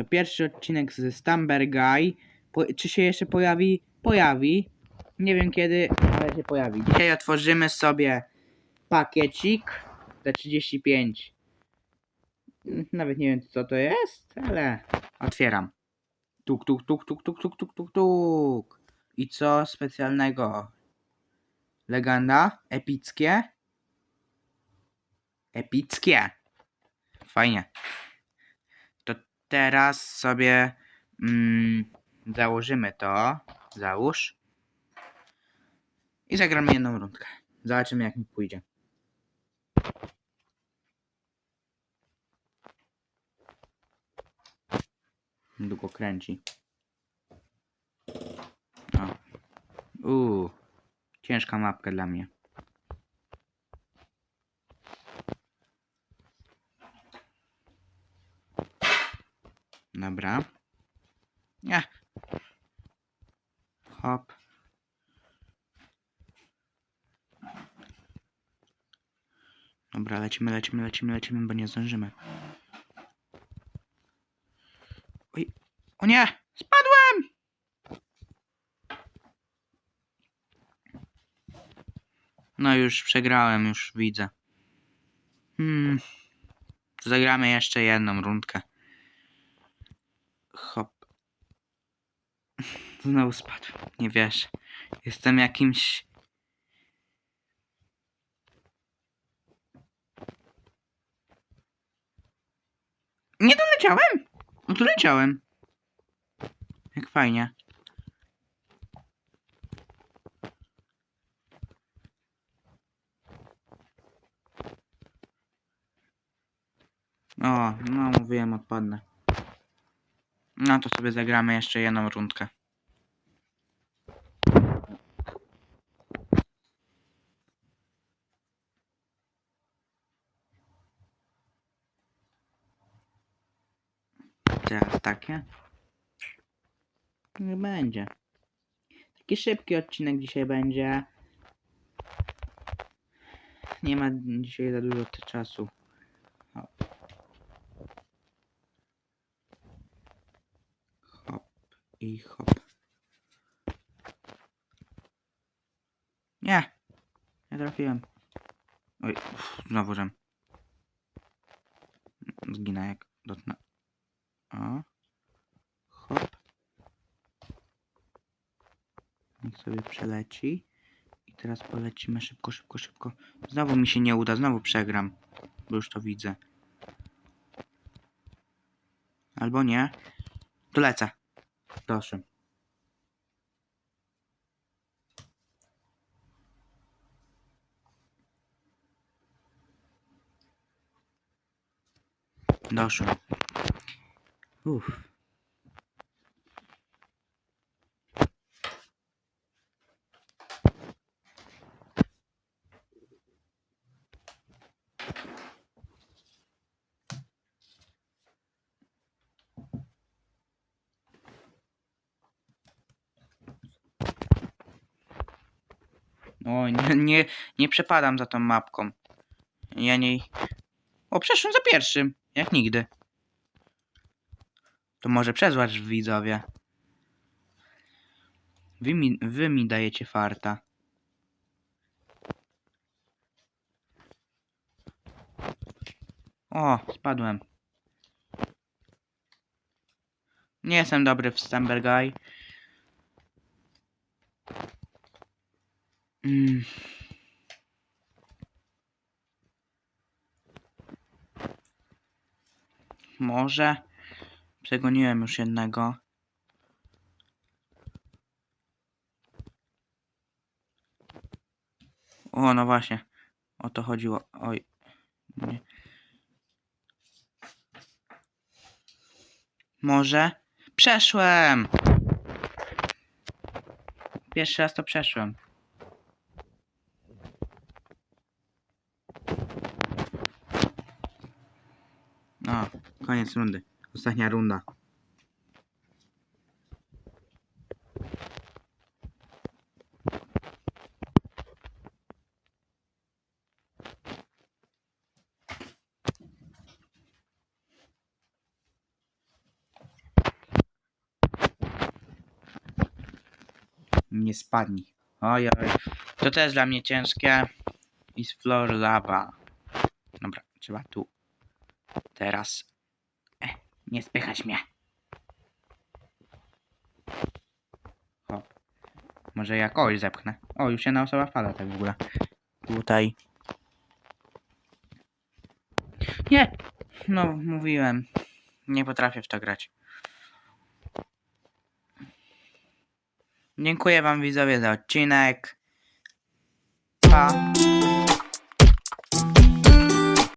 to pierwszy odcinek z Stamber Guy. Po, czy się jeszcze pojawi? Pojawi. Nie wiem kiedy, ale się pojawi. Dzisiaj otworzymy sobie pakiecik za 35. Nawet nie wiem co to jest, ale otwieram. Tuk, tuk, tuk, tuk, tuk, tuk, tuk, tuk, tuk. I co specjalnego? Legenda? Epickie? Epickie. Fajnie. Teraz sobie mm, założymy to. Załóż. I zagramy jedną rundkę. Zobaczymy jak mi pójdzie. Długo kręci. O. Uuu. Ciężka mapka dla mnie. Dobra. Nie. Hop. Dobra, lecimy, lecimy, lecimy, lecimy, bo nie zdążymy. Oj. O nie! Spadłem! No już przegrałem, już widzę. Hmm. Zagramy jeszcze jedną rundkę. Hop. Znowu spadł. Nie wiesz. Jestem jakimś... Nie doleciałem! No tu leciałem. Jak fajnie. O, no mówiłem, odpadnę. No to sobie zagramy jeszcze jedną rundkę. Teraz takie. Nie będzie. Taki szybki odcinek dzisiaj będzie. Nie ma dzisiaj za dużo czasu. Hop. Hop i hop. Nie! Nie trafiłem. Oj, uff, znowu żem. Zginę jak dotknę. O. Hop. Niech sobie przeleci. I teraz polecimy szybko, szybko, szybko. Znowu mi się nie uda, znowu przegram. Bo już to widzę. Albo nie. To lecę. Proszę. Doszło. Uff. O, nie, nie, nie przepadam za tą mapką. Ja niej... O, przeszłem za pierwszym. Jak nigdy. To może przezwać widzowie. Wy mi, wy mi dajecie farta. O, spadłem. Nie jestem dobry w Stamber Guy. Mm. Może. Przegoniłem już jednego. O, no właśnie. O to chodziło. Oj. Nie. Może. Przeszłem! Pierwszy raz to przeszłem. O, koniec rundy. Ostatnia runda. Nie spadnij. Ojoj. To też dla mnie ciężkie. Is floor lava. Dobra, trzeba tu. Teraz nie spychać mnie. Hop. Może ja kogoś zepchnę. O, już jedna osoba wpada tak w ogóle. Tutaj. Nie! No, mówiłem. Nie potrafię w to grać. Dziękuję wam widzowie za odcinek. Pa!